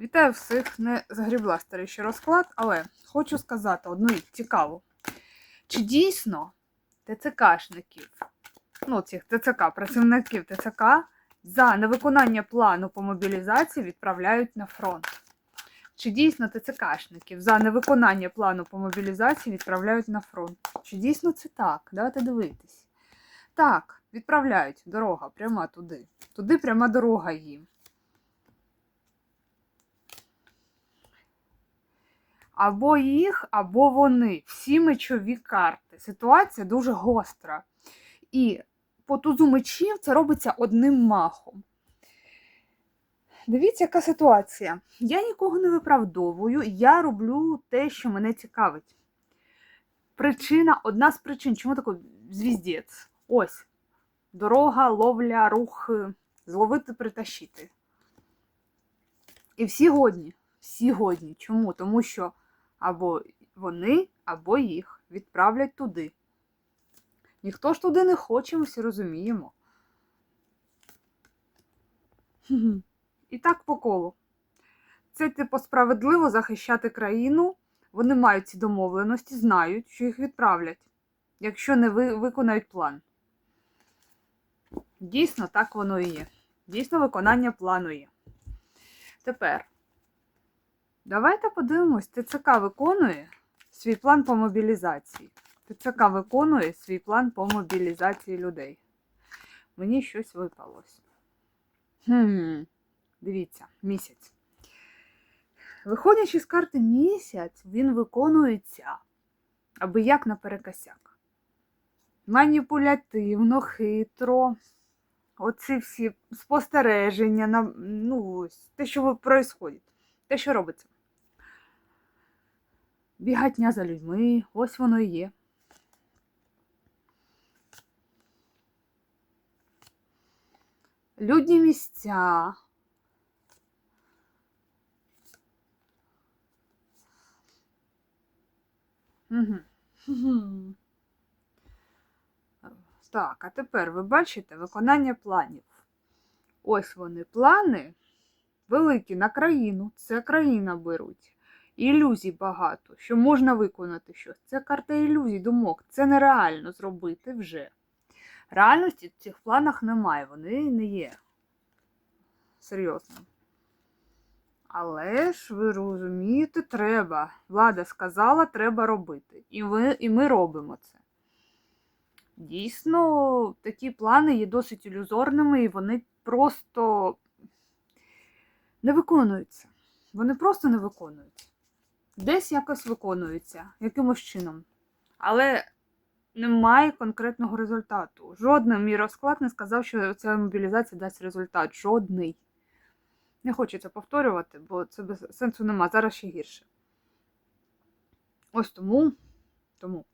Вітаю всіх, не згрібла старий розклад, але хочу сказати одну цікаву. Чи дійсно ТЦКшників, ну цих ТЦК, працівників ТЦК за невиконання плану по мобілізації відправляють на фронт? Чи дійсно ТЦКшників за невиконання плану по мобілізації відправляють на фронт? Чи дійсно це так? Давайте дивитись. Так, відправляють. Дорога пряма туди. Туди пряма дорога їм. Або їх, або вони. Всі мечові карти. Ситуація дуже гостра. І по тузу мечів це робиться одним махом. Дивіться, яка ситуація. Я нікого не виправдовую, я роблю те, що мене цікавить. Причина, одна з причин, чому такий звіздець? Ось. Дорога, ловля, рух, зловити, притащити. І всі годні. Всі годні. Чому? Тому що або вони, або їх відправлять туди. Ніхто ж туди не хоче, ми всі розуміємо. І так по колу. Це, типу, справедливо захищати країну. Вони мають ці домовленості, знають, що їх відправлять, якщо не ви- виконають план. Дійсно, так воно і є. Дійсно, виконання плану є. Тепер. Давайте подивимось, ТЦК виконує свій план по мобілізації. ТЦК виконує свій план по мобілізації людей. Мені щось випалось. Хм, дивіться, місяць. Виходячи з карти місяць, він виконується аби як наперекосяк. Маніпулятивно, хитро. Оці всі спостереження, ну, те, що відбувається. Те, що робиться. Бігатня за людьми, ось воно і є. Людні місця. Угу. Так, а тепер ви бачите виконання планів. Ось вони плани великі на країну. Це країна беруть. Ілюзій багато, що можна виконати щось. Це карта ілюзій, думок. Це нереально зробити вже. Реальності в цих планах немає, вони не є. Серйозно. Але ж ви розумієте, треба. Влада сказала, треба робити. І, ви, і ми робимо це. Дійсно, такі плани є досить ілюзорними, і вони просто не виконуються. Вони просто не виконуються. Десь якось виконуються, якимось чином. Але немає конкретного результату. Жодний мій розклад не сказав, що ця мобілізація дасть результат. Жодний. Не це повторювати, бо це без сенсу нема. Зараз ще гірше. Ось тому, тому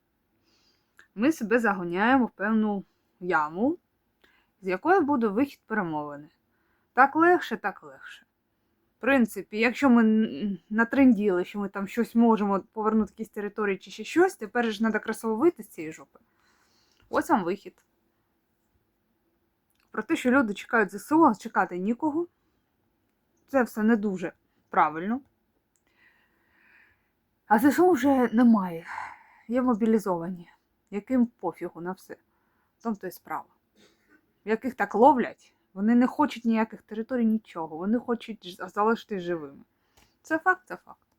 ми себе загоняємо в певну яму, з якої буде вихід перемовини. Так легше, так легше. В принципі, якщо ми натренділи, що ми там щось можемо повернути якісь території чи ще щось, тепер ж треба красиво з цієї жопи. Ось вам вихід. Про те, що люди чекають ЗСУ, чекати нікого. Це все не дуже правильно. А ЗСУ вже немає. Є мобілізовані, яким пофігу на все. В тому то і справа. Яких так ловлять, вони не хочуть ніяких територій, нічого. Вони хочуть залишити живими. Це факт, це факт.